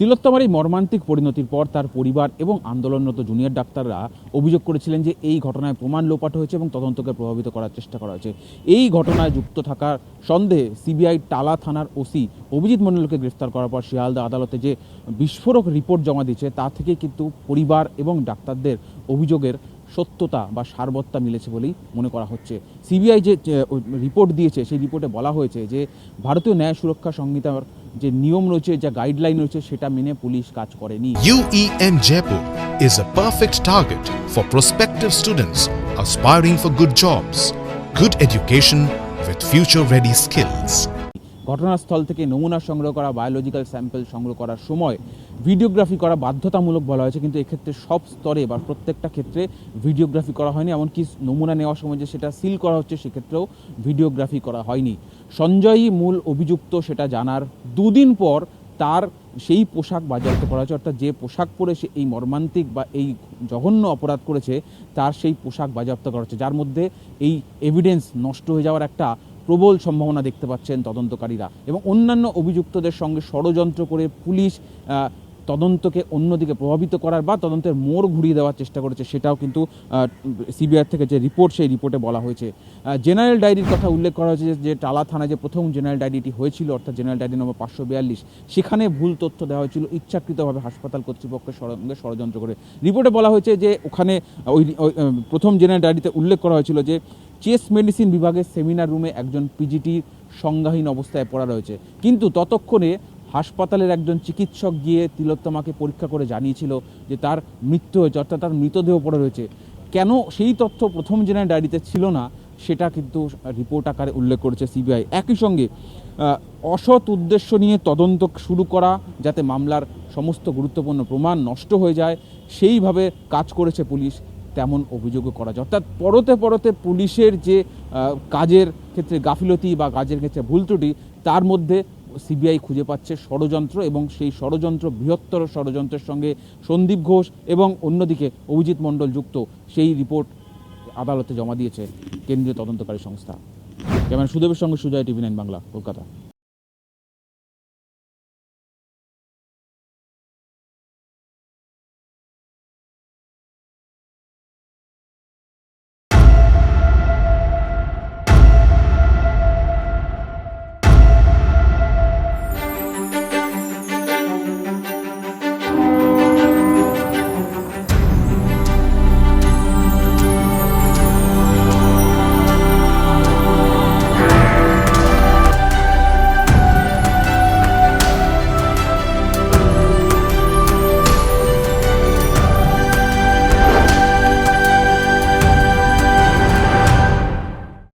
তিলোত্তমার এই মর্মান্তিক পরিণতির পর তার পরিবার এবং আন্দোলনরত জুনিয়র ডাক্তাররা অভিযোগ করেছিলেন যে এই ঘটনায় প্রমাণ লোপাট হয়েছে এবং তদন্তকে প্রভাবিত করার চেষ্টা করা হয়েছে। এই ঘটনায় যুক্ত থাকার সন্দেহে সিবিআই টালা থানার ওসি অভিজিৎ মণ্ডলকে গ্রেফতার করার পর শিয়ালদা আদালতে যে বিস্ফোরক রিপোর্ট জমা দিয়েছে, তা থেকে কিন্তু পরিবার এবং ডাক্তারদের অভিযোগের সত্যতা বা সারবত্তা মিলেছে বলেই মনে করা হচ্ছে। সিবিআই যে যে, রিপোর্ট দিয়েছে, সেই রিপোর্টে বলা হয়েছে যে, ভারতীয় ন্যায় সুরক্ষা সংহিতার যে নিয়ম রয়েছে যা গাইডলাইন রয়েছে সেটা মেনে পুলিশ কাজ করেনি UEM Jaipur is a perfect target for prospective students aspiring for good jobs, good education with future ready skills. ঘটনাস্থল থেকে নমুনা সংগ্রহ করা বায়োলজিক্যাল স্যাম্পল সংগ্রহ করার সময় ভিডিওগ্রাফি করা বাধ্যতামূলক বলা হয়েছে। কিন্তু এক্ষেত্রে সব স্তরে বা প্রত্যেকটা ক্ষেত্রে ভিডিওগ্রাফি করা হয়নি। এমনকি নমুনা নেওয়ার সময় যে সেটা সিল করা হচ্ছে, সেক্ষেত্রেও ভিডিওগ্রাফি করা হয়নি। সঞ্জয়ই মূল অভিযুক্ত সেটা জানার দুদিন পর তার সেই পোশাক বাজেয়াপ্ত করা হয়েছে। অর্থাৎ যে পোশাক পরে সে এই মর্মান্তিক বা এই জঘন্য অপরাধ করেছে, তার সেই পোশাক বাজেয়াপ্ত করা হচ্ছে। যার মধ্যে এই এভিডেন্স নষ্ট হয়ে যাওয়ার একটা প্রবল সম্ভাবনা দেখতে পাচ্ছেন তদন্তকারীরা এবং অন্যান্য অভিযুক্তদের সঙ্গে ষড়যন্ত্র করে পুলিশ তদন্তকে অন্যদিকে প্রভাবিত করার বা তদন্তের মোড় ঘুরিয়ে দেওয়ার চেষ্টা করেছে সেটাও কিন্তু সিবিআই থেকে যে রিপোর্ট সেই রিপোর্টে বলা হয়েছে। জেনারেল ডায়েরির কথা উল্লেখ করা হয়েছে যে- টালা থানায় যে প্রথম জেনারেল ডায়েরিটি হয়েছিল অর্থাৎ জেনারেল ডায়েরি নম্বর পাঁচশো বিয়াল্লিশ সেখানে ভুল তথ্য দেওয়া হয়েছিল ইচ্ছাকৃতভাবে হাসপাতাল কর্তৃপক্ষের সঙ্গে ষড়যন্ত্র করে। রিপোর্টে বলা হয়েছে যে ওখানে ওই, প্রথম জেনারেল ডায়েরিতে উল্লেখ করা হয়েছিল যে চেস্ট মেডিসিন বিভাগের সেমিনার রুমে একজন পিজিটির সংজ্ঞাহীন অবস্থায় পড়া রয়েছে। কিন্তু ততক্ষণে হাসপাতালের একজন চিকিৎসক গিয়ে তিলোত্তমাকে পরীক্ষা করে জানিয়েছিল যে তার মৃত্যু হয়েছে, অর্থাৎ তার মৃতদেহ পড়ে রয়েছে। কেন সেই তথ্য প্রথম জেনারেল ডায়েরিতে ছিল না, সেটা কিন্তু রিপোর্ট আকারে উল্লেখ করেছে সিবিআই। একই সঙ্গে অসৎ উদ্দেশ্য নিয়ে তদন্ত শুরু করা যাতে মামলার সমস্ত গুরুত্বপূর্ণ প্রমাণ নষ্ট হয়ে যায়, সেইভাবে কাজ করেছে পুলিশ। তেমন অভিযোগও করা যায়। অর্থাৎ পরতে পরতে পুলিশের যে কাজের ক্ষেত্রে গাফিলতি বা কাজের ক্ষেত্রে ভুল ত্রুটি, তার মধ্যে সিবিআই খুঁজে পাচ্ছে ষড়যন্ত্র এবং সেই ষড়যন্ত্র, বৃহত্তর ষড়যন্ত্রের সঙ্গে সন্দীপ ঘোষ এবং অন্যদিকে অভিজিৎ মণ্ডল যুক্ত সেই রিপোর্ট আদালতে জমা দিয়েছে কেন্দ্রীয় তদন্তকারী সংস্থা। যেমন সুদেবের সঙ্গে সুজয় টিভি নাইন বাংলা, কলকাতা।